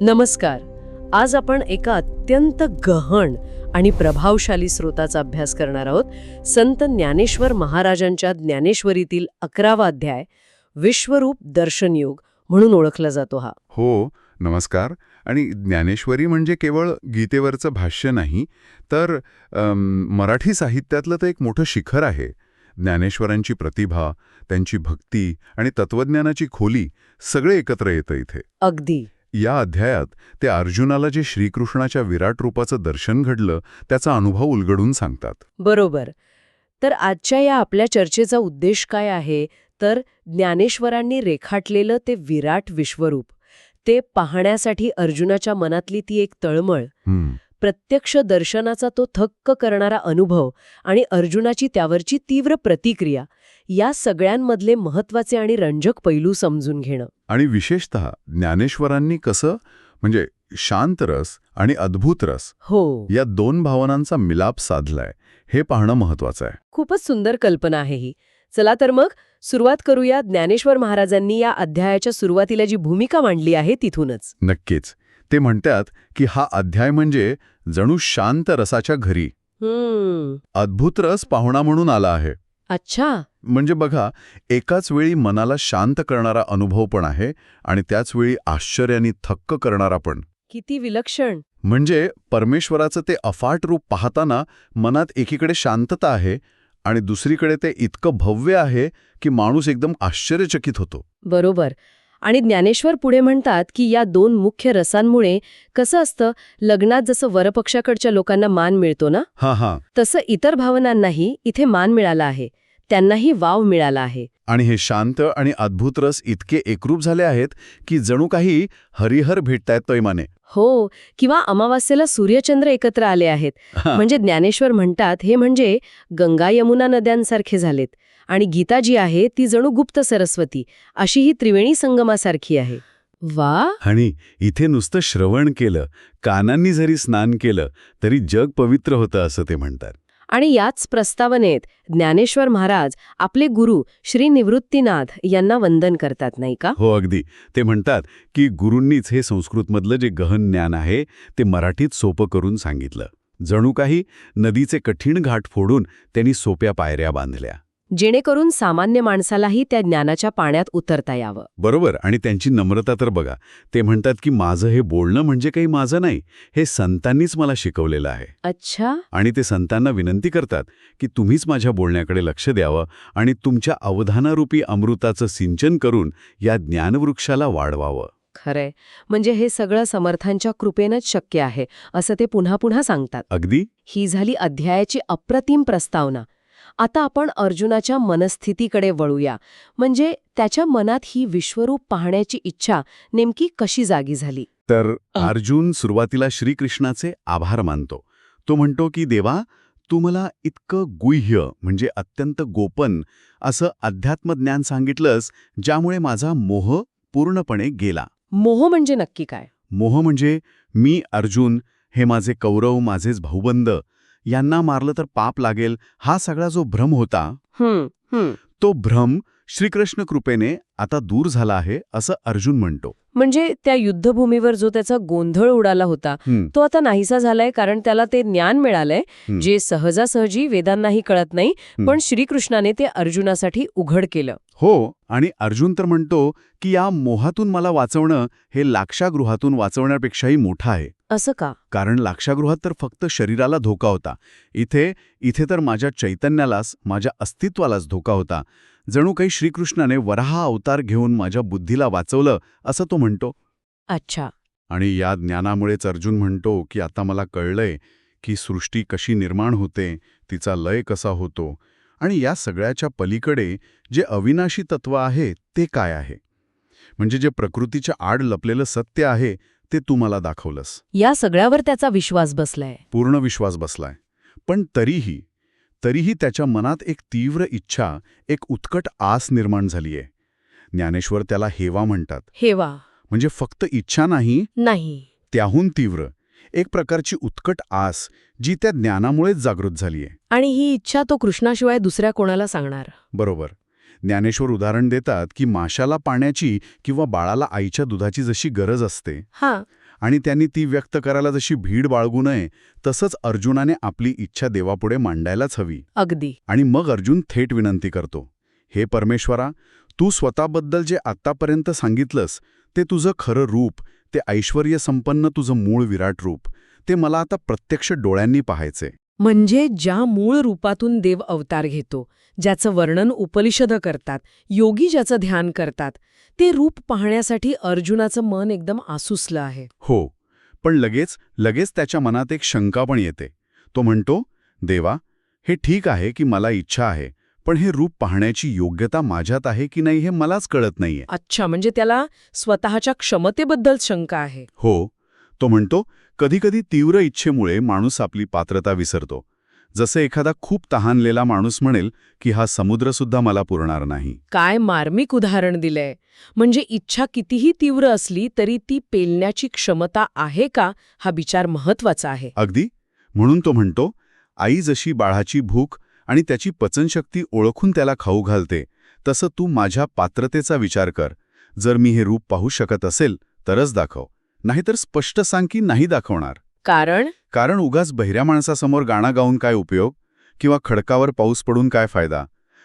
नमस्कार. आज आपण एका अत्यंत गहन आणि प्रभावशाली स्रोताचा अभ्यास करणार आहोत. संत ज्ञानेश्वर महाराजांच्या ज्ञानेश्वरीतील अकरावा अध्याय विश्वरूप दर्शनयोग म्हणून ओळखला जातो हा. हो नमस्कार. आणि ज्ञानेश्वरी म्हणजे केवळ गीतेवरचं भाष्य नाही तर अम, मराठी साहित्यातलं तर एक मोठं शिखर आहे. ज्ञानेश्वरांची प्रतिभा त्यांची भक्ती आणि तत्वज्ञानाची खोली सगळे एकत्र येतं इथे. अगदी. या अध्यायात ते अर्जुनाला जे श्रीकृष्णाच्या विराट रूपाचं दर्शन घडलं त्याचा अनुभव उलगडून सांगतात. बरोबर. तर आजच्या या आपल्या चर्चेचा उद्देश काय आहे? तर ज्ञानेश्वरांनी रेखाटलेलं ते विराट विश्वरूप. ते पाहण्यासाठी अर्जुनाच्या मनातली ती एक तळमळ. प्रत्यक्ष दर्शनाचा तो थक्क करणारा अनुभव आणि अर्जुनाची त्यावरची तीव्र प्रतिक्रिया या सगळ्यांमधले महत्त्वाचे आणि रंजक पैलू समजून घेणं. आणि विशेषतः ज्ञानेश्वरांनी कसं म्हणजे शांत रस आणि अद्भुत रस हो. या दोन भावनांचा मिलाप साधलाय हे पाहणं महत्वाचं आहे. खूपच सुंदर कल्पना आहे ही. चला तर मग सुरुवात करूया ज्ञानेश्वर महाराजांनी या अध्यायाच्या सुरुवातीला जी भूमिका मांडली आहे तिथूनच. नक्कीच. ते म्हणतात की हा अध्याय म्हणजे जणू शांत रसाच्या घरी. अद्भुत रस पाहुणा म्हणून आला आहे. अच्छा. म्हणजे बघा एकाच वेळी मनाला शांत करणारा अनुभव पण आहे आणि त्याच वेळी आश्चर्याने थक्क करणारा पण. किती विलक्षण. म्हणजे परमेश्वराचं ते अफाट रूप पाहताना मनात एकीकडे शांतता आहे आणि दुसरीकडे ते इतकं भव्य आहे की माणूस एकदम आश्चर्यचकित होतो. बरोबर. आणि ज्ञानेश्वर पुढे म्हणतात की या दोन मुख्य रसांमुळे कसं असतं? लग्नात जसं वरपक्षाकडच्या लोकांना मान मिळतो ना? हां हां. तसं इतर भावनांनाही इथे मान मिळाला आहे. त्यांनाही वाव मिळाला आहे. आणि हे शांत आणि अद्भुत रस इतके एकरूप झाले आहेत की जणू काही हरिहर भेटतायत तैमाने. हो किंवा अमावास्येला सूर्यचंद्र एकत्र आले आहेत. म्हणजे ज्ञानेश्वर म्हणतात हे म्हणजे गंगा यमुना नद्यांसारखे झालेत आणि गीता जी आहे ती जणू गुप्त सरस्वती अशी ही त्रिवेणी संगमासारखी आहे. वा! आणि इथे नुसतं श्रवण केलं कानांनी जरी स्नान केलं तरी जग पवित्र होतं असं ते म्हणतात. आणि याच प्रस्तावनेत ज्ञानेश्वर महाराज आपले गुरु श्री निवृत्तीनाथ यांना वंदन करतात नाही का? हो अगदी. ते म्हणतात की गुरूंनीच हे संस्कृतमधलं जे गहन ज्ञान आहे ते मराठीत सोपं करून सांगितलं. जणू काही नदीचे कठीण घाट फोडून त्यांनी सोप्या पायऱ्या बांधल्या. जेणेकरून सामान्य माणसालाही त्या ज्ञानाच्या पाण्यात उतरता यावं. बरोबर आणि त्यांची नम्रता तर बघा. ते म्हणतात की माझं हे बोलणं म्हणजे काही माझं नाही हे संतांनीच मला शिकवलेलं आहे. अच्छा. आणि ते संतांना विनंती करतात की तुम्हीच माझ्या बोलण्याकडे लक्ष द्यावं आणि तुमच्या अवधानारूपी अमृताचं सिंचन करून या ज्ञानवृक्षाला वाढवावं. खरंय. म्हणजे हे सगळं समर्थांच्या कृपेनंच शक्य आहे असं ते पुन्हा पुन्हा सांगतात. अगदी? ही झाली अध्यायाची अप्रतिम प्रस्तावना. आता आपण अर्जुनाच्या मनस्थितीकडे वळूया. म्हणजे त्याच्या मनात ही विश्वरूप पाहण्याची इच्छा नेमकी कशी जागी झाली? तर अर्जुन सुरुवातीला श्रीकृष्णाचे आभार मानतो. तो म्हणतो की देवा तू मला इतकं गुह्य म्हणजे अत्यंत गोपन असं अध्यात्मज्ञान सांगितलंस ज्यामुळे माझा मोह पूर्णपणे गेला. मोह म्हणजे नक्की काय? मोह म्हणजे मी अर्जुन हे माझे कौरव माझेच भाऊबंद यांना मारलं तर पाप लागेल हा सगळा जो भ्रम होता तो भ्रम श्रीकृष्ण कृपेने आता दूर झाला आहे असं अर्जुन म्हणतो. म्हणजे त्या युद्धभूमीवर जो त्याचा गोंधळ उडाला होता तो आता नाहीसा झालाय कारण त्याला ते ज्ञान मिळालंय. जे सहजासहजी वेदांनाही कळत नाही. पण श्रीकृष्णाने ते अर्जुनासाठी उघड केलं. हो आणि अर्जुन तर म्हणतो की या मोहातून मला वाचवणं हे लाक्षागृहातून वाचवण्यापेक्षाही मोठं आहे. असं का? कारण लाक्षागृहात तर फक्त शरीराला धोका होता. इथे इथे तर माझ्या चैतन्यालाच माझ्या अस्तित्वालाच धोका होता. जणू काही श्रीकृष्णाने वराहा अवतार घेऊन माझ्या बुद्धीला वाचवलं असं तो म्हणतो. अच्छा. आणि या ज्ञानामुळेच अर्जुन म्हणतो की आता मला कळलंय की सृष्टी कशी निर्माण होते तिचा लय कसा होतो. आणि या सगळ्याच्या पलीकडे जे अविनाशी तत्व आहे ते काय आहे? म्हणजे जे प्रकृतीच्या आड लपलेलं सत्य आहे ते तू मला दाखवलंस. या सगळ्यावर त्याचा विश्वास बसलाय. पूर्ण विश्वास बसलाय. पण तरीही तरीही त्याच्या मनात एक तीव्र इच्छा एक उत्कट आस निर्माण झालीय. ज्ञानेश्वर त्याला हेवा म्हणतात. हेवा. म्हणजे फक्त इच्छा नाही नाही. त्याहून तीव्र. एक प्रकारची उत्कट आस जी त्या ज्ञानामुळेच जागृत झालीय. आणि ही इच्छा तो कृष्णाशिवाय दुसऱ्या कोणाला सांगणार? बरोबर. ज्ञानेश्वर उदाहरण देतात की माशाला पाण्याची किंवा बाळाला आईच्या दुधाची जशी गरज असते हा. आणि त्यांनी ती व्यक्त करायला जशी भीड बाळगू नये तसंच अर्जुनाने आपली इच्छा देवापुढे मांडायलाच हवी. अगदी. आणि मग अर्जुन थेट विनंती करतो हे परमेश्वरा तू स्वतःबद्दल जे आत्तापर्यंत सांगितलंस ते तुझं खरं रूप ते ऐश्वर्य संपन्न तुझं मूळ विराट रूप ते मला आता प्रत्यक्ष डोळ्यांनी पाहायचे. म्हणजे ज्या मूळ रूपातून देव अवतार घेतो ज्याचं वर्णन उपनिषद करतात योगी ज्याचं ध्यान करतात ते रूप पाहण्यासाठी अर्जुनाचं मन एकदम आसुसलं आहे. हो पण लगेच लगेच त्याच्या मनात एक शंका पण येते. तो म्हणतो देवा हे ठीक आहे की मला इच्छा आहे पण हे रूप पाहण्याची योग्यता माझ्यात आहे की नाही हे मलाच कळत नाहीये. अच्छा म्हणजे त्याला स्वतःच्या क्षमतेबद्दल शंका आहे. हो तो म्हणतो कधीकधी तीव्र इच्छेमुळे माणूस आपली पात्रता विसरतो. जसे एखादा खूप तहानलेला माणूस म्हणेल की हा समुद्रसुद्धा मला पुरणार नाही. काय मार्मिक उदाहरण दिलंय. म्हणजे इच्छा कितीही तीव्र असली तरी ती पेलण्याची क्षमता आहे का हा विचार महत्त्वाचा आहे. अगदी. म्हणून तो म्हणतो आई जशी बाळाची भूक आणि त्याची पचनशक्ती ओळखून त्याला खाऊ घालते तसं तू माझ्या पात्रतेचा विचार कर. जर मी हे रूप पाहू शकत असेल तरच दाखव. नाहीतर स्पष्ट सांग की नाही दाखवणार. कारण? कारण उगाच बहिऱ्या माणसासमोर गाणं गाऊन काय उपयोग? किंवा खडकावर पाऊस पडून काय फायदा?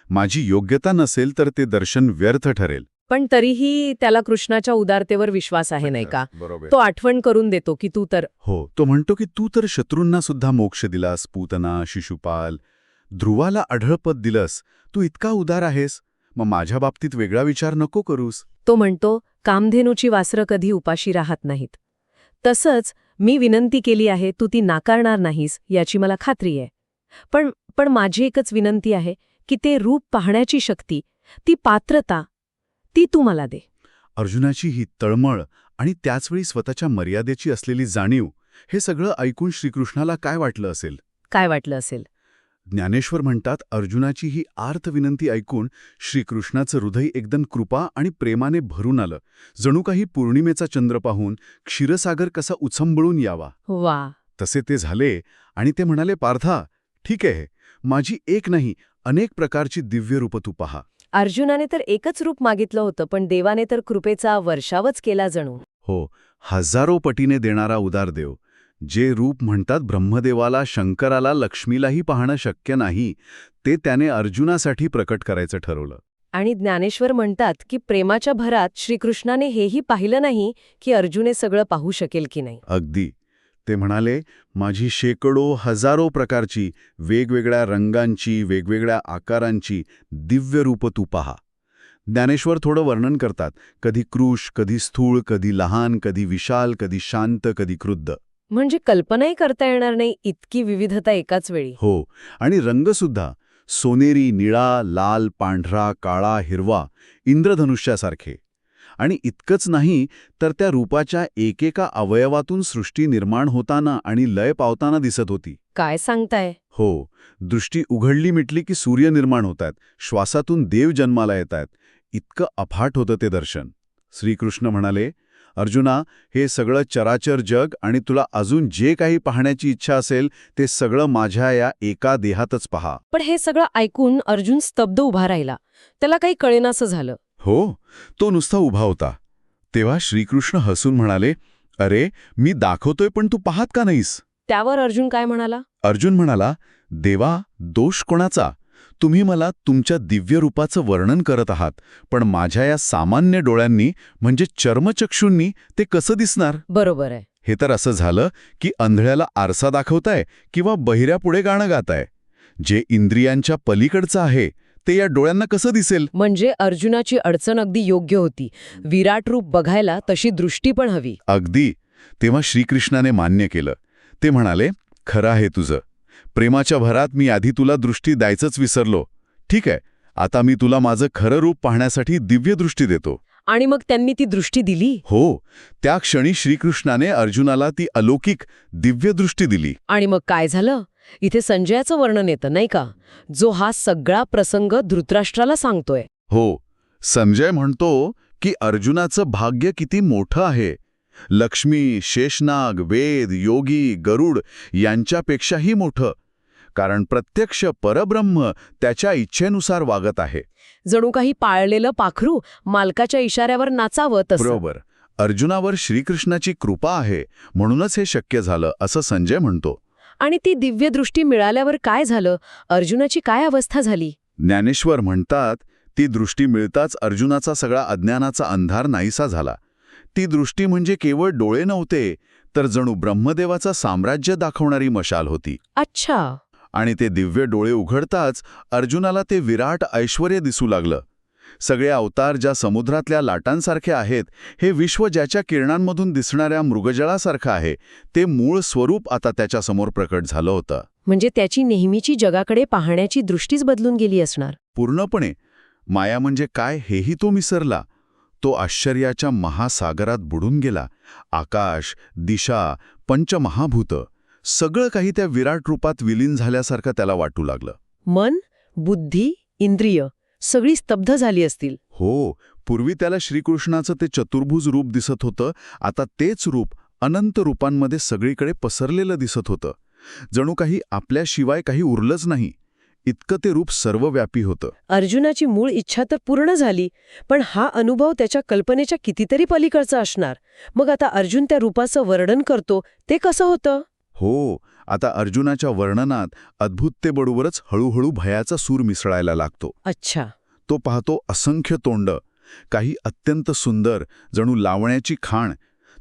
माझी योग्यता नसेल तर ते दर्शन व्यर्थ ठरेल. पण तरीही त्याला कृष्णाच्या उदारतेवर विश्वास आहे नाही का? तो आठवण करून देतो की तू तर हो तो म्हणतो की तू तर शत्रूंना सुद्धा मोक्ष दिलास पूतना शिशुपाल. ध्रुवाला अढळपद दिलंस. तू इतका उदार आहेस. मग माझ्या बाबतीत वेगळा विचार नको करूस. तो म्हणतो कामधेनूची वासरं कधी उपाशी राहत नाहीत. तसंच मी विनंती केली आहे तू ती नाकारणार नाहीस याची मला खात्री आहे. पण पण माझी एकच विनंती आहे की ते रूप पाहण्याची शक्ती ती पात्रता ती तू मला दे. अर्जुनाची ही तळमळ आणि त्याचवेळी स्वतःच्या मर्यादेची असलेली जाणीव हे सगळं ऐकून श्रीकृष्णाला काय वाटलं असेल? काय वाटलं असेल? ज्ञानेश्वर म्हणतात अर्जुनाची ही आर्थ विनंती ऐकून श्रीकृष्णाचं हृदय एकदम कृपा आणि प्रेमाने भरून आलं. जणू काही पौर्णिमेचा चंद्र पाहून क्षीरसागर कसा उचंबळून यावा. वा. तसे ते झाले आणि ते म्हणाले पार्था ठीक आहे. माझी एक नाही अनेक प्रकारची दिव्य रूप तू पहा. अर्जुनाने तर एकच रूप मागितलं होतं पण देवाने तर कृपेचा वर्षावच केला जणू. हो हजारो पटीने देणारा उदार देव. जे रूप म्हणतात ब्रह्मदेवाला शंकराला लक्ष्मीलाही पाहणं शक्य नाही ते त्याने अर्जुनासाठी प्रकट करायचं ठरवलं. आणि ज्ञानेश्वर म्हणतात की प्रेमाच्या भरात श्रीकृष्णाने हेही पाहिलं नाही की अर्जुने सगळं पाहू शकेल की नाही. अगदी. ते म्हणाले माझी शेकडो हजारो प्रकारची वेगवेगळ्या रंगांची वेगवेगळ्या आकारांची दिव्य रूप तू पहा. ज्ञानेश्वर थोडं वर्णन करतात. कधी क्रूश कधी स्थूळ कधी लहान कधी विशाल कधी शांत कधी क्रुद्ध. म्हणजे कल्पनाही करता येणार नाही इतकी विविधता एकाच वेळी. हो आणि रंगसुद्धा सोनेरी निळा लाल पांढरा काळा हिरवा इंद्रधनुष्यासारखे. आणि इतकंच नाही तर त्या रूपाच्या एकेका अवयवातून सृष्टी निर्माण होताना आणि लय पावताना दिसत होती. काय सांगताय? हो दृष्टी उघडली मिटली की सूर्य निर्माण होतात श्वासातून देव जन्माला येतात इतकं अफाट होतं ते दर्शन. श्रीकृष्ण म्हणाले अर्जुना हे सगळं चराचर जग आणि तुला अजून जे काही पाहण्याची इच्छा असेल ते सगळं माझ्या या एका देहातच पहा. पण हे सगळं ऐकून अर्जुन स्तब्ध उभा राहिला. त्याला काही कळेनासं झालं. हो तो नुसता उभा होता. तेव्हा श्रीकृष्ण हसून म्हणाले अरे मी दाखवतोय पण तू पाहत का नाहीस? त्यावर अर्जुन काय म्हणाला? अर्जुन म्हणाला देवा दोष कोणाचा? तुम्ही मला तुमच्या दिव्य रूपाचं वर्णन करत आहात पण माझ्या या सामान्य डोळ्यांनी म्हणजे चर्मचक्षूंनी ते कसं दिसणार? बरोबर आहे. हे तर असं झालं की अंधळ्याला आरसा दाखवताय किंवा बहिऱ्यापुढे गाणं गाताय. जे इंद्रियांच्या पलीकडचं आहे ते या डोळ्यांना कसं दिसेल? म्हणजे अर्जुनाची अडचण अगदी योग्य होती. विराट रूप बघायला तशी दृष्टी पण हवी. अगदी. तेव्हा श्रीकृष्णाने मान्य केलं. ते म्हणाले खरं आहे तुझं. प्रेमाच्या भरात मी आधी तुला दृष्टी द्यायचंच विसरलो. ठीक आहे आता मी तुला माझं खरं रूप पाहण्यासाठी दिव्य दृष्टी देतो. आणि मग त्यांनी ती दृष्टी दिली? हो त्या क्षणी श्रीकृष्णाने अर्जुनाला ती अलौकिक दिव्य दृष्टी दिली. आणि मग काय झालं? इथे संजयाचं वर्णन येतं नाही का? जो हा सगळा प्रसंग धृतराष्ट्राला सांगतोय. हो संजय म्हणतो की अर्जुनाचं भाग्य किती मोठं आहे. लक्ष्मी शेषनाग वेद योगी गरुड यांच्यापेक्षाही मोठं. कारण प्रत्यक्ष परब्रह्म त्याच्या इच्छेनुसार वागत आहे. जणू काही पाळलेलं पाखरू मालकाच्या इशाऱ्यावर नाचावं तसं. बरोबर. अर्जुनावर श्रीकृष्णाची कृपा आहे म्हणूनच हे शक्य झालं असं संजय म्हणतो. आणि ती दिव्य दृष्टी मिळाल्यावर काय झालं? अर्जुनाची काय अवस्था झाली? ज्ञानेश्वर म्हणतात ती दृष्टी मिळताच अर्जुनाचा सगळा अज्ञानाचा अंधार नाहीसा झाला. ती दृष्टी म्हणजे केवळ डोळे नव्हते तर जणू ब्रह्मदेवाचा साम्राज्य दाखवणारी मशाल होती. अच्छा. आणि ते दिव्य डोळे उघडताच अर्जुनाला ते विराट ऐश्वर दिसू लागलं. सगळे अवतार ज्या समुद्रातल्या लाटांसारखे आहेत हे विश्व ज्याच्या किरणांमधून दिसणाऱ्या मृगजळासारखं आहे ते मूळ स्वरूप आता त्याच्यासमोर प्रकट झालं होतं. म्हणजे त्याची नेहमीची जगाकडे पाहण्याची दृष्टीच बदलून गेली असणार. पूर्णपणे. माया म्हणजे काय हेही तो विसरला तो आश्चर्याच्या महासागरात बुडून गेला. आकाश दिशा पंचमहाभूत. सगळं काही त्या विराट रूपात विलीन झाल्यासारखं त्याला वाटू लागलं. मन बुद्धी इंद्रिय सगळी स्तब्ध झाली असतील. हो पूर्वी त्याला श्रीकृष्णाचं ते चतुर्भुज रूप दिसत होतं आता तेच रूप अनंत रूपांमध्ये सगळीकडे पसरलेलं दिसत होतं. जणू काही आपल्याशिवाय काही उरलंच नाही. इतकं ते रूप सर्वव्यापी होतं. अर्जुनाची मूळ इच्छा तर पूर्ण झाली पण हा अनुभव त्याच्या कल्पनेच्या कितीतरी पलीकडचा असणार. मग आता अर्जुन त्या रूपाचं वर्णन करतो ते कसं होतं? हो आता अर्जुनाच्या वर्णनात अद्भुततेबरोबरच हळूहळू भयाचा सूर मिसळायला लागतो. अच्छा. तो पाहतो असंख्य तोंड काही अत्यंत सुंदर जणू लावण्याची खाण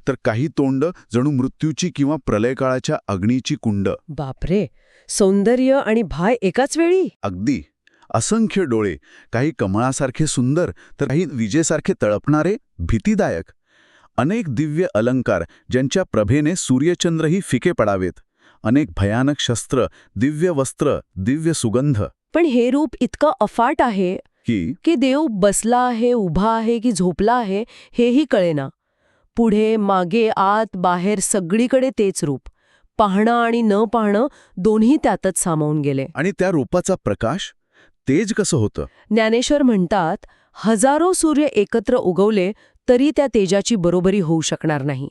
तर काही तोंड जणू मृत्यूची किंवा प्रलयकाळाच्या अग्नीची कुंड. बापरे! सौंदर्य आणि भाय एकाच वेळी? अगदी. असंख्य डोळे काही कमळासारखे सुंदर तर काही विजेसारखे तळपणारे भीतीदायक. अनेक दिव्य अलंकार ज्यांच्या प्रभेने सूर्यचंद्रही फिके पडावेत. अनेक भयानक शस्त्र दिव्य वस्त्र दिव्य सुगंध. पण हे रूप इतकं अफाट आहे की? की देव बसला आहे उभा आहे की झोपला आहे हेही कळेना. पुढे मागे आत बाहेर सगळीकडे तेच रूप. पाहणं आणि न पाहणं दोन्ही त्यातच सामावून गेले. आणि त्या रूपाचा प्रकाश? तेज कसं होतं? ज्ञानेश्वर म्हणतात हजारो सूर्य एकत्र उगवले तरी त्या तेजाची बरोबरी होऊ शकणार नाही.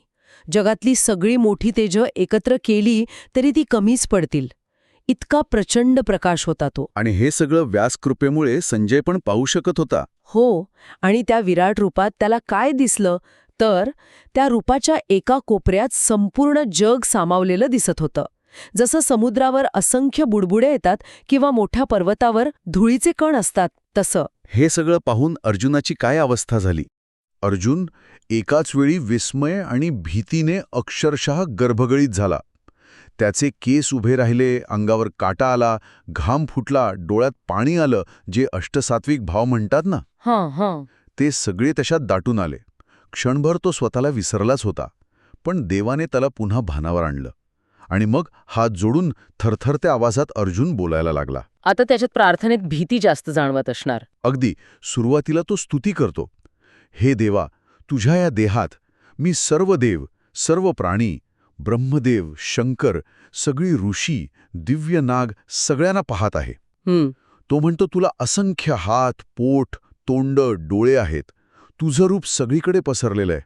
जगातली सगळी मोठी तेज एकत्र केली तरी ती कमीच पडतील. इतका प्रचंड प्रकाश होता तो. आणि हे सगळं व्यासकृपेमुळे संजय पण पाहू शकत होता. हो आणि त्या विराट रूपात त्याला काय दिसलं? तर त्या रूपाच्या एका कोपऱ्यात संपूर्ण जग सामावलेलं दिसत होतं. जसं समुद्रावर असंख्य बुडबुडे येतात किंवा मोठ्या पर्वतावर धुळीचे कण असतात तसं. हे सगळं पाहून अर्जुनाची काय अवस्था झाली? अर्जुन एकाच वेळी विस्मय आणि भीतीने अक्षरशः गर्भगळीत झाला. त्याचे केस उभे राहिले अंगावर काटा आला घाम फुटला डोळ्यात पाणी आलं जे अष्टसात्विक भाव म्हणतात ना? हां हां. ते सगळे तशात दाटून आले. क्षणभर तो स्वतःला विसरलाच होता पण देवाने त्याला पुन्हा भानावर आणलं. आणि मग हात जोडून थरथरत्या आवाजात अर्जुन बोलायला लागला. आता त्याच्यात प्रार्थनेत भीती जास्त जाणवत असणार. अगदी. सुरुवातीला तो स्तुती करतो. हे देवा तुझ्या या देहात मी सर्व देव सर्व प्राणी ब्रह्मदेव शंकर सगळी ऋषी दिव्य नाग सगळ्यांना पाहत आहे. तो म्हणतो तुला असंख्य हात पोट तोंड डोळे आहेत. तुझं रूप सगळीकडे पसरलेलं आहे.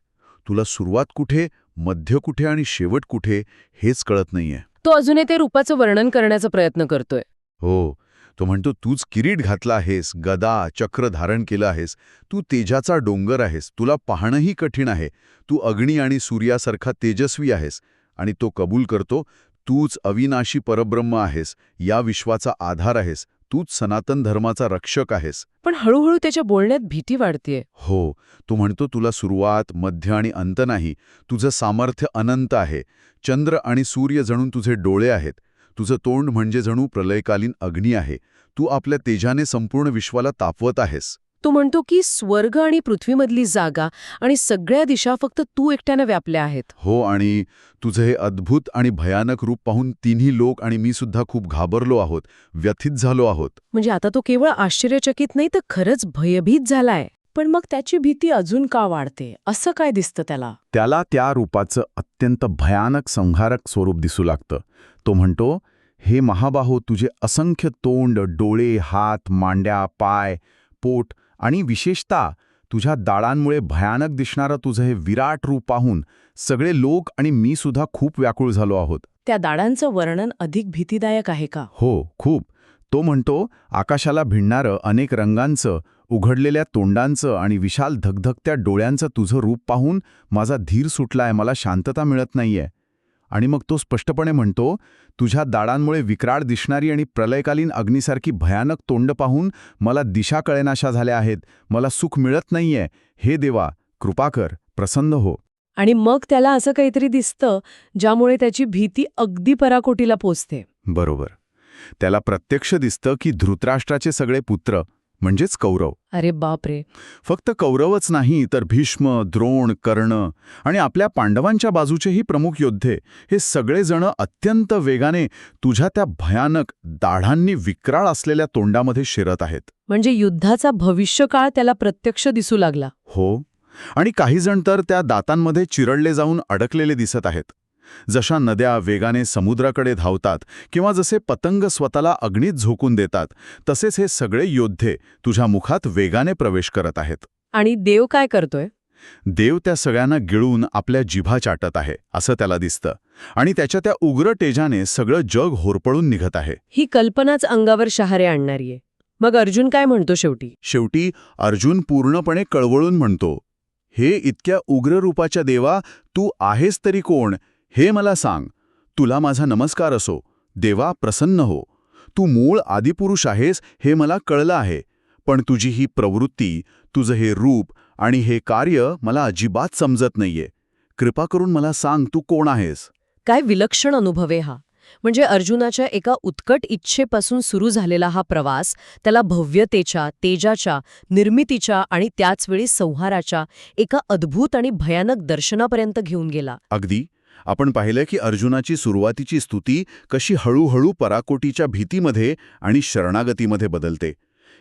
तुला सुरुवात कुठे मध्य कुठे आणि शेवट कुठे हेच कळत नाहीये. तो अजूनही ते रूपाचं वर्णन करण्याचा प्रयत्न करतोय. हो. तो म्हणतो तूच किरीट घातला आहेस गदा चक्र धारण केलं आहेस तू तेजाचा डोंगर आहेस तुला पाहणंही कठीण आहे तू अग्नी आणि सूर्यासारखा तेजस्वी आहेस. आणि तो कबूल करतो तूच अविनाशी परब्रह्म आहेस या विश्वाचा आधार आहेस तूच सनातन धर्माचा रक्षक आहेस. पण हळूहळू त्याच्या बोलण्यात भीती वाढतेय. हो तो म्हणतो तुला सुरुवात मध्य आणि अंत नाही तुझं सामर्थ्य अनंत आहे चंद्र आणि सूर्य जणून तुझे डोळे आहेत तुझं तोंड म्हणजे जणू प्रलयकालीन अग्नी आहे. तू आपल्या तेजाने संपूर्ण विश्वाला तापवत आहेस. तो म्हणतो की स्वर्ग आणि पृथ्वीमधली जागा आणि सगळ्या दिशा फक्त तू एकट्यानं व्यापल्या आहेत. हो आणि तुझं हे अद्भुत आणि भयानक रूप पाहून तिन्ही लोक आणि मी सुद्धा खूप घाबरलो आहोत व्यथित झालो आहोत. म्हणजे आता तो केवळ आश्चर्यचकित नाही तर खरंच भयभीत झालाय. पण मग त्याची भीती अजून का वाढते? असं काय दिसतं त्याला? त्याला त्या रूपाचं अत्यंत भयानक संहारक स्वरूप दिसू लागतं. तो म्हणतो हे महाबाहो तुझे असंख्य तोंड डोळे हात मांड्या पाय पोट आणि विशेषतः तुझ्या दाळांमुळे भयानक दिसणारं तुझं हे विराट रूप पाहून सगळे लोक आणि मी सुद्धा खूप व्याकुळ झालो आहोत. त्या दाडांचं वर्णन अधिक भीतीदायक आहे का? हो खूप. तो म्हणतो आकाशाला भिडणारं अनेक रंगांचं उघडलेल्या तोंडांचं आणि विशाल धगधगत्या डोळ्यांचं तुझं रूप पाहून माझा धीर सुटलाय मला शांतता मिळत नाहीये. आणि मग तो स्पष्टपणे म्हणतो तुझ्या दाडांमुळे विक्राळ दिसणारी आणि प्रलयकालीन अग्नीसारखी भयानक तोंड पाहून मला दिशा कळेनाशा झाल्या आहेत मला सुख मिळत नाहीये. हे देवा कृपा कर प्रसन्न हो. आणि मग त्याला असं काहीतरी दिसतं ज्यामुळे त्याची भीती अगदी पराकोटीला पोचते. बरोबर. त्याला प्रत्यक्ष दिसतं की धृतराष्ट्राचे सगळे पुत्र म्हणजेच कौरव. अरे बापरे. फक्त कौरवच नाही तर भीष्म द्रोण कर्ण आणि आपल्या पांडवांच्या बाजूचेही प्रमुख योद्धे हे सगळेजण अत्यंत वेगाने तुझ्या त्या भयानक दाढांनी विक्राळ असलेल्या तोंडामध्ये शिरत आहेत. म्हणजे युद्धाचा भविष्यकाळ त्याला प्रत्यक्ष दिसू लागला. हो. आणि काही जण तर त्या दातांमध्ये चिरडले जाऊन अडकलेले दिसत आहेत. जशा नद्या वेगाने समुद्राकडे धावतात किंवा जसे पतंग स्वतःला अग्नीत झोकून देतात तसेच हे सगळे योद्धे तुझ्या मुखात वेगाने प्रवेश करत आहेत. आणि देव काय करतोय? देव त्या सगळ्यांना गिळून आपल्या जिभा चाटत आहे असं त्याला दिसतं. आणि त्याच्या त्या उग्र तेजाने सगळं जग होरपळून निघत आहे. ही कल्पनाच अंगावर शहारे आणणारीये मग अर्जुन काय म्हणतो शेवटी? शेवटी अर्जुन पूर्णपणे कळवळून म्हणतो हे इतक्या उग्र रूपाच्या देवा तू आहेस तरी कोण? हे मला सांग तुला माझा नमस्कार असो देवा प्रसन्न हो. तू मूळ आदिपुरुष आहेस हे मला कळलं आहे पण तुझी ही प्रवृत्ती तुझं हे रूप आणि हे कार्य मला अजिबात समजत नाहीये. कृपा करून मला सांग तू कोण आहेस? काय विलक्षण अनुभव हा. म्हणजे अर्जुनाच्या एका उत्कट इच्छेपासून सुरू झालेला हा प्रवास त्याला भव्यतेच्या तेजाच्या निर्मितीच्या आणि त्याचवेळी संहाराच्या एका अद्भुत आणि भयानक दर्शनापर्यंत घेऊन गेला. अगदी? आपण पाहिलं की अर्जुनाची सुरुवातीची स्तुती कशी हळूहळू पराकोटीच्या भीतीमध्ये आणि शरणागतीमध्ये बदलते.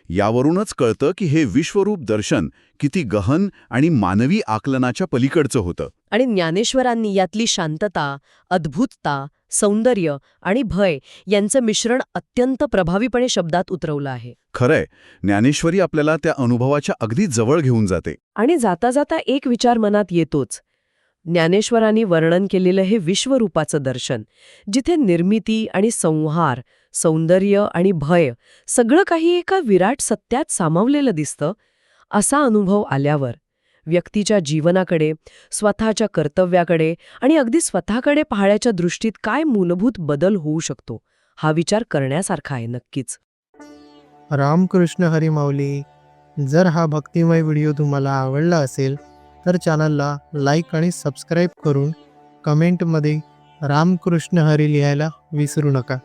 यावरूनच कळतं की हे विश्वरूप दर्शन किती गहन आणि मानवी आकलनाच्या पलीकडचं होतं. आणि ज्ञानेश्वरांनी यातली शांतता अद्भुतता सौंदर्य आणि भय यांचं मिश्रण अत्यंत प्रभावीपणे शब्दात उतरवलं आहे. खरंय ज्ञानेश्वरी आपल्याला त्या अनुभवाच्या अगदी जवळ घेऊन जाते. आणि जाता जाता एक विचार मनात येतोच ज्ञानेश्वरांनी वर्णन केलेलं हे विश्वरूपाचं दर्शन जिथे निर्मिती आणि संहार सौंदर्य आणि भय सगळं काही एका विराट सत्यात सामावलेलं दिसतं असा अनुभव आल्यावर व्यक्तीच्या जीवनाकडे स्वतःच्या कर्तव्याकडे आणि अगदी स्वतःकडे पाहण्याच्या दृष्टीत काय मूलभूत बदल होऊ शकतो हा विचार करण्यासारखा आहे नक्कीच. रामकृष्ण हरीमाऊली जर हा भक्तिमय व्हिडिओ तुम्हाला आवडला असेल तर चॅनलला लाईक आणि सबस्क्राईब करून कमेंटमध्ये रामकृष्ण हरी लिहायला विसरू नका.